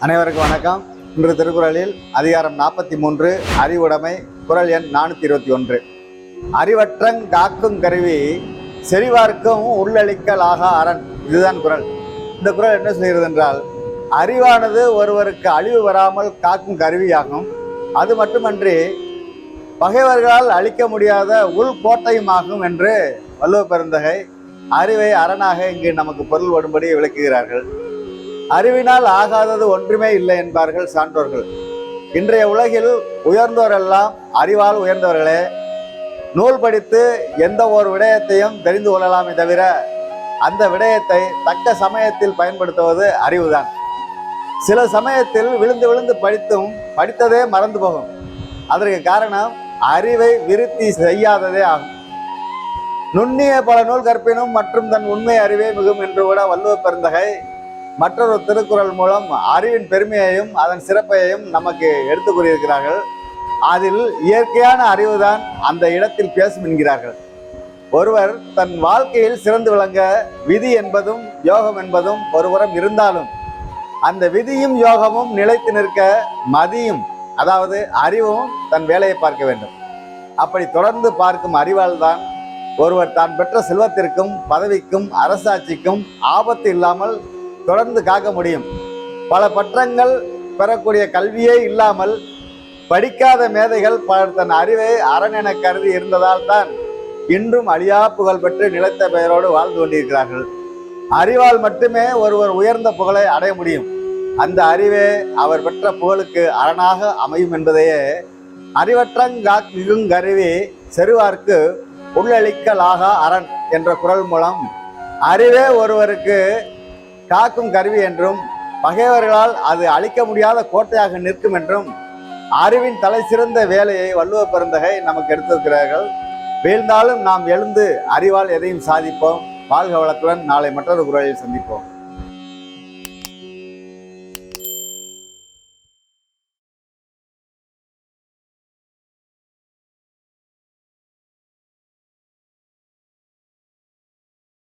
அனைவருக்கும் வணக்கம். இன்று திருக்குறளில் அதிகாரம் நாற்பத்தி மூன்று அறிவுடைமை குரல் எண் நானூற்றி இருபத்தி ஒன்று. அறிவற்றங் காக்கும் கருவி செறிவார்க்கும் உள்ளளிக்கலாக அரண். இதுதான் குரல். இந்த குறள் என்ன சொல்கிறது என்றால் அறிவானது ஒருவருக்கு அழிவு வராமல் காக்கும் கருவியாகும். அது மட்டுமன்றி பகைவர்களால் அழிக்க முடியாத உள் கோட்டையுமாகும் என்று வள்ளுவ பெருந்தகை அறிவை அரணாக இங்கு நமக்கு பொருள் வரும்படி விளக்குகிறார்கள். அறிவினால் ஆகாதது ஒன்றுமே இல்லை என்பார்கள் சான்றோர்கள். இன்றைய உலகில் உயர்ந்தோரெல்லாம் அறிவால் உயர்ந்தவர்களே நூல் படித்து எந்த ஒரு விடயத்தையும் தெரிந்து கொள்ளலாமே தவிர அந்த விடயத்தை தக்க சமயத்தில் பயன்படுத்துவது அறிவுதான். சில சமயத்தில் விழுந்து விழுந்து படித்தும் படித்ததே மறந்து போகும். அதற்கு காரணம் அறிவை விருத்தி செய்யாததே ஆகும். நுண்ணிய பல நூல் கற்பினும் மற்றும் தன் உண்மை அறிவே மிகும் என்று கூட வள்ளுவ பெருந்தகை மற்றொரு திருக்குறள் மூலம் அறிவின் பெருமையையும் அதன் சிறப்பையும் நமக்கு எடுத்து கூறியிருக்கிறார்கள். அதில் இயற்கையான அறிவுதான் அந்த இடத்தில் பேசும் என்கிறார்கள். ஒருவர் தன் வாழ்க்கையில் சிறந்து விளங்க விதி என்பதும் யோகம் என்பதும் ஒருபுறம் இருந்தாலும் அந்த விதியும் யோகமும் நிலைத்து நிற்க மதியும் அதாவது அறிவும் தன் வேலையை பார்க்க வேண்டும். அப்படி தொடர்ந்து பார்க்கும் அறிவால் தான் ஒருவர் தான் பெற்ற செல்வத்திற்கும் பதவிக்கும் அரசாட்சிக்கும் ஆபத்து இல்லாமல் தொடர்ந்து காக்க முடியும். பல பற்றங்கள் பெறக்கூடிய கல்வியே இல்லாமல் படிக்காத மேதைகள் பலர் தன் அறிவை அரண் என கருதி இருந்ததால் தான் இன்றும் அழியா புகழ் பெற்று நிலைத்த பெயரோடு வாழ்ந்து கொண்டிருக்கிறார்கள். அறிவால் மட்டுமே ஒருவர் உயர்ந்த புகழை அடைய முடியும். அந்த அறிவே அவர் பெற்ற புகழுக்கு அரணாக அமையும் என்பதையே அறிவற்றங்காக்கும் கருவி செருவார்க்கு உள்ளளிக்கலாக அரண் என்ற குரல் மூலம் அறிவே ஒருவருக்கு காக்கும் கருவி என்றும் பகைவர்களால் அது அழிக்க முடியாத கோட்டையாக நிற்கும் என்றும் அறிவின் தலை சிறந்த வேலையை வள்ளுவ பெருந்தகை நமக்கு எடுத்திருக்கிறார்கள். வீழ்ந்தாலும் நாம் எழுந்து அறிவால் எதையும் சாதிப்போம். வாழ்க வளத்துடன் நாளை மற்றொரு குரலில் சந்திப்போம்.